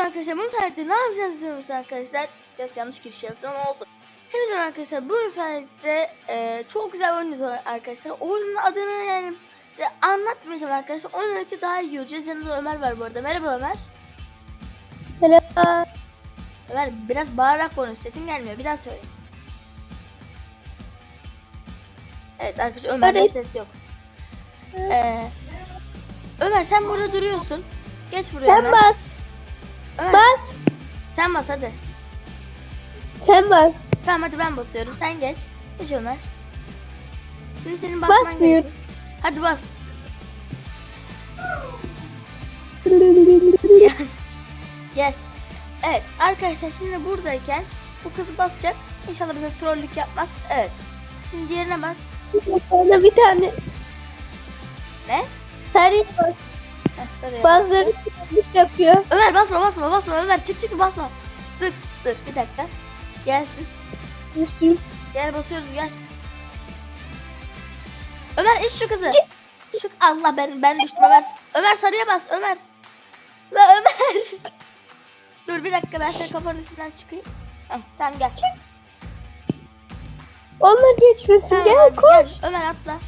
arkadaşlar bu sayede ne yapacağız arkadaşlar? Biraz yanlış giriş yaptım ama olsun. Hepinize merhaba arkadaşlar bu sayede e, çok güzel oyunumuz var arkadaşlar. Oyunun adını yani size anlatmayacağım arkadaşlar. Oyun için daha iyi göreceğiz. Yanında Ömer var bu arada. Merhaba Ömer. Merhaba. Ömer biraz bağırarak konuş. Sesin gelmiyor. Bir daha söyle. Evet arkadaşlar Ömer'de ses yok. Ee, Ömer sen burada duruyorsun. Geç buraya Sen Ömer. bas. Bas. Sen bas hadi. Sen bas. Tamam hadi ben basıyorum. Sen geç. Geç Ömer. Şimdi senin basman Basmıyorum. gerekiyor. Hadi bas. Gel. Gel. Evet arkadaşlar şimdi buradayken bu kız basacak. İnşallah bize trollük yapmaz. Evet. Şimdi diğerine bas. Sonra bir tane Ne? sarıya bas. Bazıları tıkanlık yapıyor. Ömer basma basma basma Ömer çık çık basma. Dur dur bir dakika. Gelsin. Üstüm. Gel basıyoruz gel. Ömer iç şu kızı. Şu Allah ben ben düştüm Ömer. Ömer sarıya bas Ömer. La Ömer. Dur bir dakika ben senin kafanın üstünden çıkayım. Heh, tamam gel. Onlar geçmesin. Tamam, Gel koş. Gel. Ömer atla.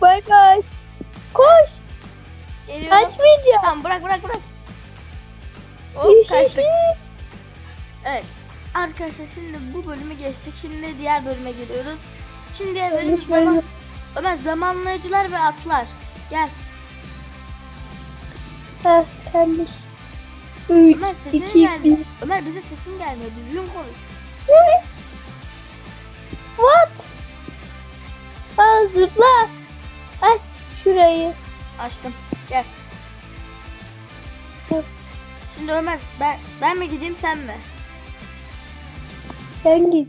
Bay bay. Koş. Geliyorum. Açmayacağım. Tamam bırak bırak bırak. Hop kaçtık. Evet. Arkadaşlar şimdi bu bölümü geçtik. Şimdi diğer bölüme geliyoruz. Şimdi Yanlış zaman... Ömer zamanlayıcılar ve atlar. Gel. Heh pembiş. 3, Ömer sesin 2, gelmiyor. 1. Ömer bize sesin gelmiyor. Düzgün konuş. Şurayı. Açtım. Gel. Şimdi Ömer ben ben mi gideyim sen mi? Sen git.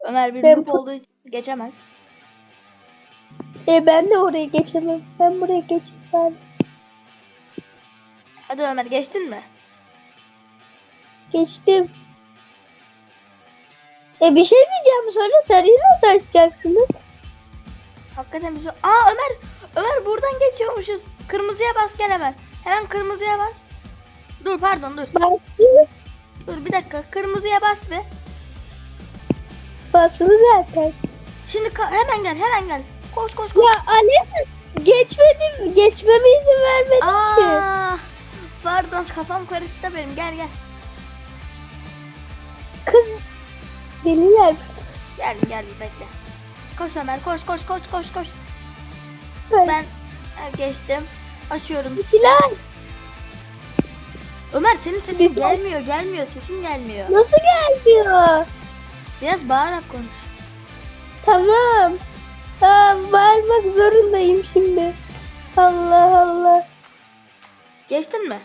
Ömer bir Ben bu- olduğu için geçemez. E ben de oraya geçemem. Ben buraya geçemem. Hadi Ömer geçtin mi? Geçtim. E bir şey diyeceğim sonra sarıyı nasıl açacaksınız? Hakikaten bizi... Aa Ömer! Ömer buradan geçiyormuşuz. Kırmızıya bas gel hemen. Hemen kırmızıya bas. Dur pardon dur. Bastı. Dur bir dakika. Kırmızıya bas bir. Basılı zaten. Şimdi hemen gel hemen gel. Koş koş koş. Ya Alev geçmedim. Geçmeme izin vermedin ki. Aa, pardon kafam karıştı benim. Gel gel. Kız deliler. Gel gel bekle. Koş Ömer koş koş koş koş koş. Ben, Ben ha, geçtim. Açıyorum. Silah Ömer senin sesin Biz- gelmiyor gelmiyor sesin gelmiyor. nasıl gelmiyor? Biraz bağırarak konuş. Tamam. Tamam bağırmak zorundayım şimdi. Allah Allah. Geçtin mi?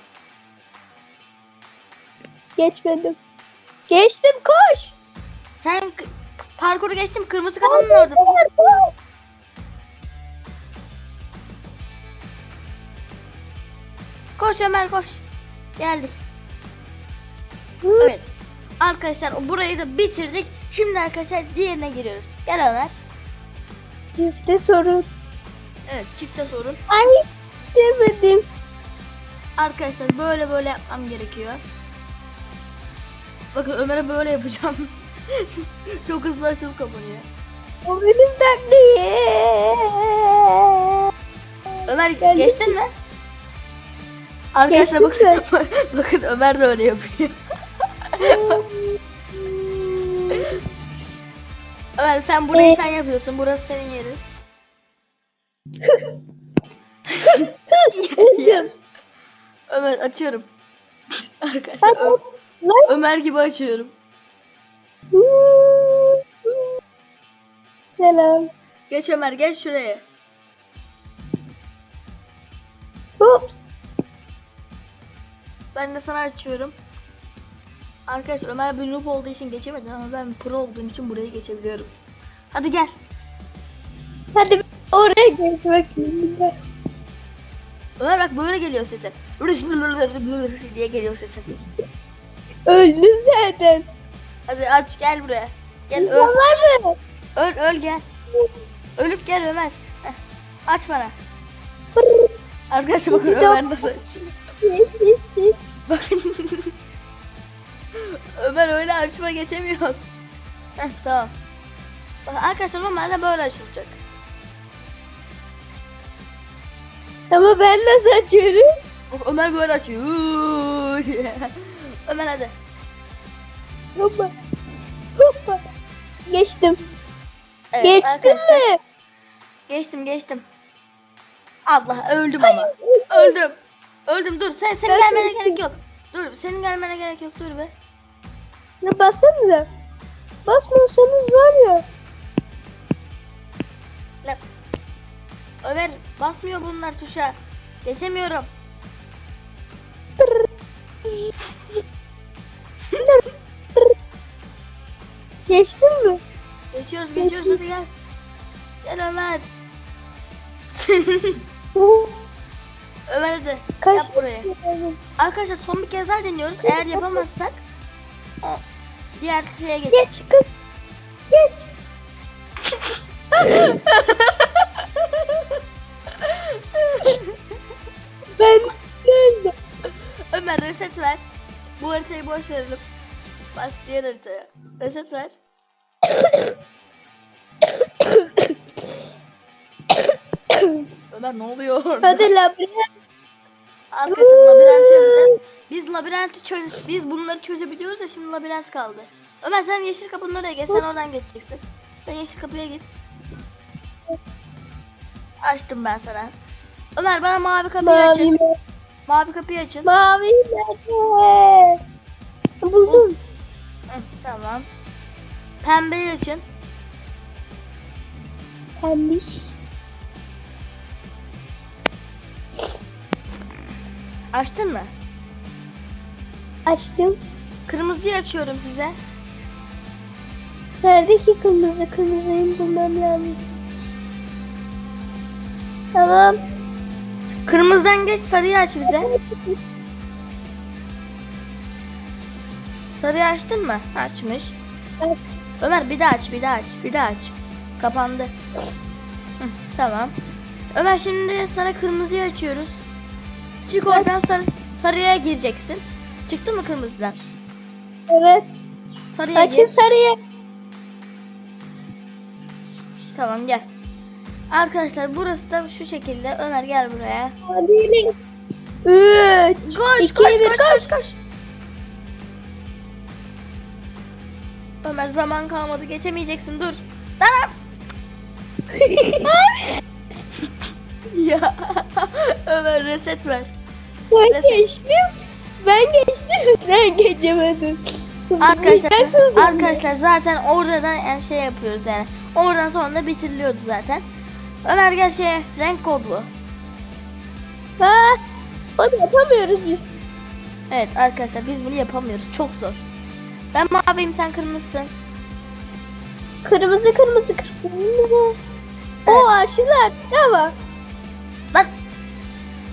Geçmedim. Geçtim koş. Sen parkuru geçtin kırmızı kapının orada. Koş. Koş Ömer koş. Geldik. Evet. Arkadaşlar burayı da bitirdik. Şimdi arkadaşlar diğerine giriyoruz. Gel Ömer. Çifte sorun. Evet çifte sorun. Ay demedim. Arkadaşlar böyle böyle yapmam gerekiyor. Bakın Ömer'e böyle yapacağım. Çok hızlı açılıp kapanıyor. O benim taktiğim. Ömer Geldik geçtin mi? Arkadaşlar bakın, bakın Ömer de öyle yapıyor. Ömer sen burayı Ee? sen yapıyorsun. Burası senin yerin. Ömer açıyorum. Arkadaşlar. Ö-. Ömer gibi açıyorum. Selam. Geç Ömer geç şuraya. Ups. Ben de sana açıyorum. Arkadaşlar Ömer bir noob olduğu için geçemedi ama ben pro olduğum için burayı geçebiliyorum. Hadi gel. Hadi oraya geç bakayım. Ömer bak böyle geliyor sesi. diye geliyor sesi. Öldün zaten. Hadi aç gel buraya. Gel öl. var mı? Öl öl gel. Ölüp gel Ömer. Heh. Aç bana. Arkadaşlar bakın Ömer nasıl açıyor. Bakın. Ömer öyle açma geçemiyoruz. Heh, tamam. Bak, Arkadaşlar normalde böyle açılacak. Ama ben nasıl açıyorum? Bak Ömer böyle açıyor. Ömer hadi. Hoppa. Hoppa. Geçtim. Evet, Geçtim arkadaşlar, mi? Geçtim geçtim. Allah öldüm ama. Öldüm. Öldüm dur. Sen senin gelmene gerek yok. Dur senin gelmene gerek yok dur be. Ya bassanıza. Basmıyorsanız var ya. Ömer basmıyor bunlar tuşa. Geçemiyorum. Geçtin mi? Geçiyoruz geçiyoruz hadi gel. Gel Ömer. Ömer hadi. Kaç Yap burayı. Arkadaşlar son bir kez daha deniyoruz. Eğer yapamazsak diğer şeye geç. Geç kız. Geç. Ben öldüm. Ömer reset ver. Bu haritayı boş verelim. Baş diğer haritaya. Reset ver. Ömer ne oluyor orada? Hadi labirent. Arkadaşlar labirent. Biz labirenti çöz biz bunları çözebiliyoruz da şimdi labirent kaldı. Ömer sen yeşil kapının oraya geç. Sen oradan geçeceksin. Sen yeşil kapıya git. Açtım ben sana. Ömer bana mavi kapıyı Mavi açın. mi? Mavi kapıyı açın. Mavi nerede? Buldum. Hı, tamam. Pembeyi açın. Pembiş. Açtın mı? Açtım. Kırmızıyı açıyorum size. Nerede ki kırmızı? Kırmızıyı bulmam lazım. Tamam. Kırmızıdan geç sarıyı aç bize. Sarıyı açtın mı? Açmış. Aç. Ömer bir daha aç, bir daha aç, bir daha aç. Kapandı. Hı, tamam. Ömer şimdi sana kırmızıyı açıyoruz. Çık oradan sarı, sarıya gireceksin. Çıktı mı kırmızıdan? Evet. Sarıya Açın gir. sarıyı. Tamam gel. Arkadaşlar burası da şu şekilde. Ömer gel buraya. Hadi. Üç. Koş İki, koş bir, koş koş koş. Ömer zaman kalmadı geçemeyeceksin dur. Tamam. ya Ömer reset ver. Ben geçtim. Ben geçtim. Sen geçemedin. Arkadaşlar Zıplayacaksın sen de. arkadaşlar zaten oradan yani şey yapıyoruz yani. Oradan sonra da bitiriliyordu zaten. Ömer gel şeye renk kodlu. Ha, onu yapamıyoruz biz. Evet arkadaşlar biz bunu yapamıyoruz. Çok zor. Ben maviyim sen kırmızısın. Kırmızı kırmızı kırmızı. Evet. O aşılar. Ne var?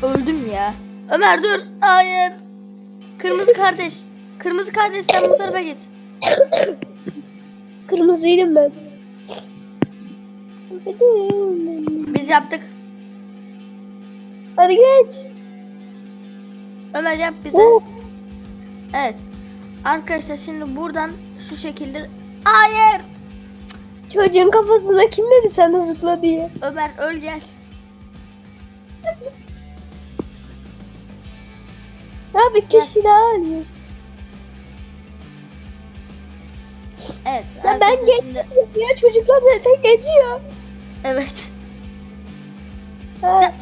Öldüm ya. Ömer dur. Hayır. Kırmızı kardeş. Kırmızı kardeş sen bu tarafa git. Kırmızıydım ben. Biz yaptık. Hadi geç. Ömer yap bize. Oo, Evet. Arkadaşlar şimdi buradan şu şekilde Hayır. Çocuğun kafasına kim dedi sana zıpla diye. Ömer öl gel. Ya bir kişi daha arıyor. Evet. Ya ben arkadaşlar şimdi- ya çocuklar zaten geçiyor. Evet. Ha.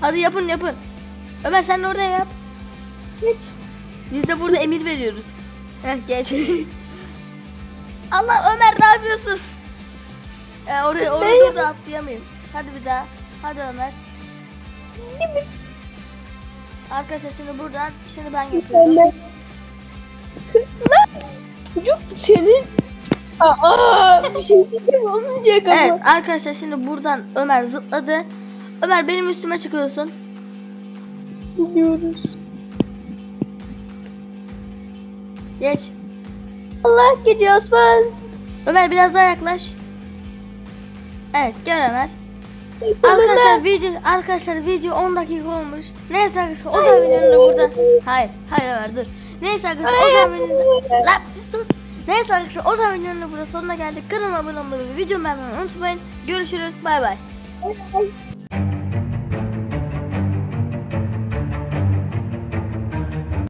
Hadi yapın yapın. Ömer sen orada yap. Geç. Biz de burada emir veriyoruz. Heh geç. Allah Ömer ne yapıyorsun? Ee, oraya oraya Ne? dur da atlayamayayım. Hadi bir daha. Hadi Ömer. Arkadaşlar şimdi buradan şimdi ben yapıyorum. Ömer. Lan çocuk senin. Aa bir şey diyeyim olmayacak ama. Evet arkadaşlar şimdi buradan Ömer zıpladı. Ömer benim üstüme çıkıyorsun. Gidiyoruz. Geç. Allah gece Osman. Ömer biraz daha yaklaş. Evet gel Ömer. Arkadaşlar video arkadaşlar video 10 dakika olmuş. Neyse arkadaşlar o zaman videonun da burada. Hayır, hayır hayır dur. Neyse arkadaşlar o zaman videonun da... Lan bir sus. Neyse arkadaşlar o zaman videonun da burada sonuna geldik. Kanalıma abone olmayı ve videomu beğenmeyi unutmayın. Görüşürüz. Bay bay. Ay,